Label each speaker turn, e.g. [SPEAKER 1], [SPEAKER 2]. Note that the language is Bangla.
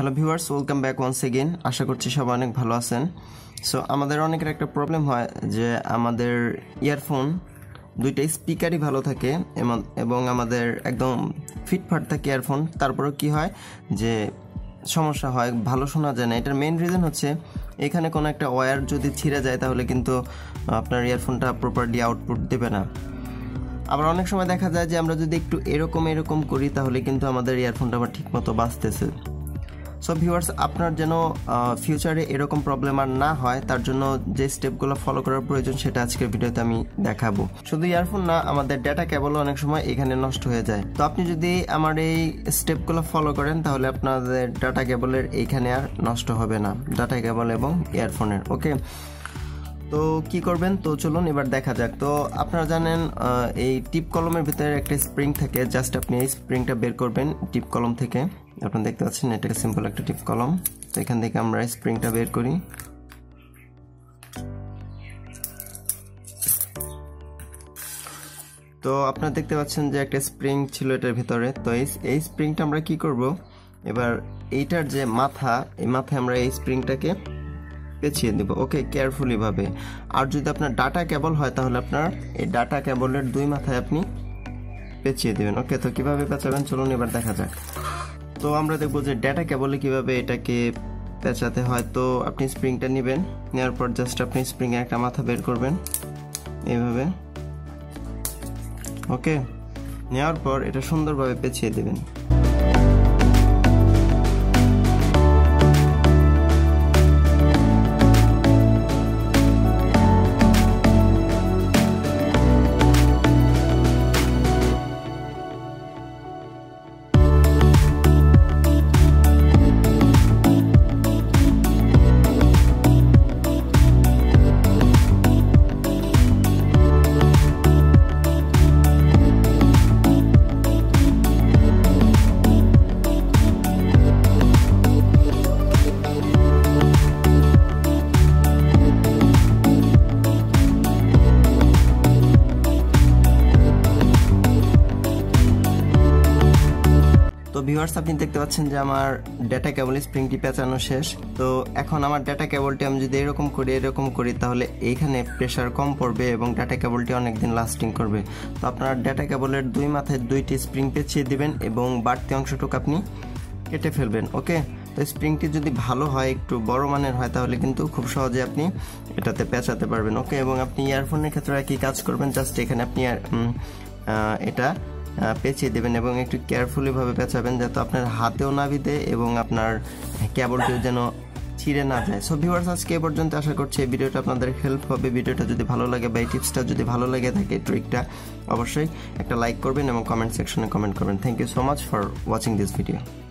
[SPEAKER 1] Hello viewers welcome back once again আশা করছি সবাই অনেক ভালো আছেন। সো আমাদের অনেকের একটা প্রবলেম হয় যে আমাদের ইয়ারফোন দুইটা স্পিকারই ভালো থাকে, এবং আমাদের একদম ফিটফাট থাকে ইয়ারফোন তারপরেও কি হয় যে সমস্যা হয়, ভালো শোনা যায় না। এটার মেন রিজন হচ্ছে এখানে কোনো একটা ওয়্যার যদি ছিঁড়ে যায়, তাহলে কিন্তু আপনার ইয়ারফোনটা প্রপারলি আউটপুট দেবে না। আবার অনেক সময় দেখা যায় যে আমরা যদি একটু এরকম এরকম করি, তাহলে কিন্তু আমাদের ইয়ারফোনটা আবার ঠিকমতো বাঁচতেছে সো ভিউয়ার্স আপনার যেন ফিউচারে এরকম প্রবলেম আর না হয়, তার জন্য যে স্টেপগুলো ফলো করার প্রয়োজন, সেটা আজকের ভিডিওতে আমি দেখাবো। শুধু ইয়ারফোন না, আমাদের ডেটা কেবল অনেক সময় এখানে নষ্ট হয়ে যায়। তো আপনি যদি আমার এই স্টেপগুলো ফলো করেন, তাহলে আপনাদের ডাটা কেবলের এইখানে আর নষ্ট হবে না। ডাটা কেবল এবং ইয়ারফোনের ওকে তো কি করবেন? তো চলুন এবার দেখা যাক। তো আপনারা জানেন এই টিপ কলমের ভিতরে একটা স্প্রিং থাকে। জাস্ট আপনি এই স্প্রিংটা বের করবেন টিপ কলম থেকে। আপনারা দেখতে পাচ্ছেন, এটা সিম্পল একটা টিপ কলম। তো এখান থেকে আমরা স্প্রিংটা বের করি। তো আপনারা দেখতে পাচ্ছেন যে একটা স্প্রিং ছিল এটার ভিতরে। তো এই স্প্রিংটা আমরা কি করব? এবার এইটার যে মাথা, এই মাথায় আমরা এই স্প্রিংটাকে পেঁচিয়ে দেব। ওকে কেয়ারফুলিভাবে আর যদি আপনার ডাটা কেবল হয়, তাহলে আপনার এই ডাটা কেবলের দুই মাথায় আপনি পেঁচিয়ে দেবেন। ওকে, তো কীভাবে পেঁচাবেন? চলুন এবার দেখা যাক। তো আমরা দেখব যে ডাটা কেবলে কীভাবে এটাকে পেঁচাতে হয়। তো আপনি স্প্রিংটা নেবেন, নেওয়ার পর জাস্ট আপনি স্প্রিংয়ে একটা মাথা বের করবেন। এইভাবে। ওকে, নেওয়ার পর এটা সুন্দরভাবে পেঁচিয়ে দেবেন। ভিউয়ার্স আপনি দেখতে পাচ্ছেন যে আমার ডেটা কেবল স্প্রিংটি পেঁচানো শেষ। তো এখন আমার ডেটা কেবলটি আমি যদি এরকম করি এরকম করি, তাহলে এইখানে প্রেশার কম পড়বে এবং ডেটা কেবলটি অনেক দিন লাস্টিং করবে। তো আপনার ডেটা কেবলের দুই মাথায় দুইটি স্প্রিং পেঁচিয়ে দিবেন এবং বাড়তি অংশটুকু আপনি কেটে ফেলবেন, ওকে? তো স্প্রিংটি যদি ভালো হয়, একটু বড় মানের হয়, তাহলে কিন্তু খুব সহজে আপনি এটাতে পেঁচাতে পারবেন, ওকে? এবং আপনি ইয়ারফোনের ক্ষেত্রে একই কাজ করবেন? জাস্ট এখানে আপনি এটা পেঁচিয়ে দেবেন এবং একটু কেয়ারফুলিভাবে পেঁচাবেন যাতে আপনার হাতেও না বিদে এবং আপনার কেবলটিও যেন ছিঁড়ে না যায়। সো ভিউয়ার্স আজকে এ পর্যন্ত আশা করছি এই ভিডিওটা আপনাদের হেল্প হবে। ভিডিওটা যদি ভালো লাগে বা এই টিপসটা যদি ভালো লাগে থাকে ট্রিকটা অবশ্যই একটা লাইক করবেন এবং কমেন্ট সেকশনে কমেন্ট করবেন। Thank you so much for watching this video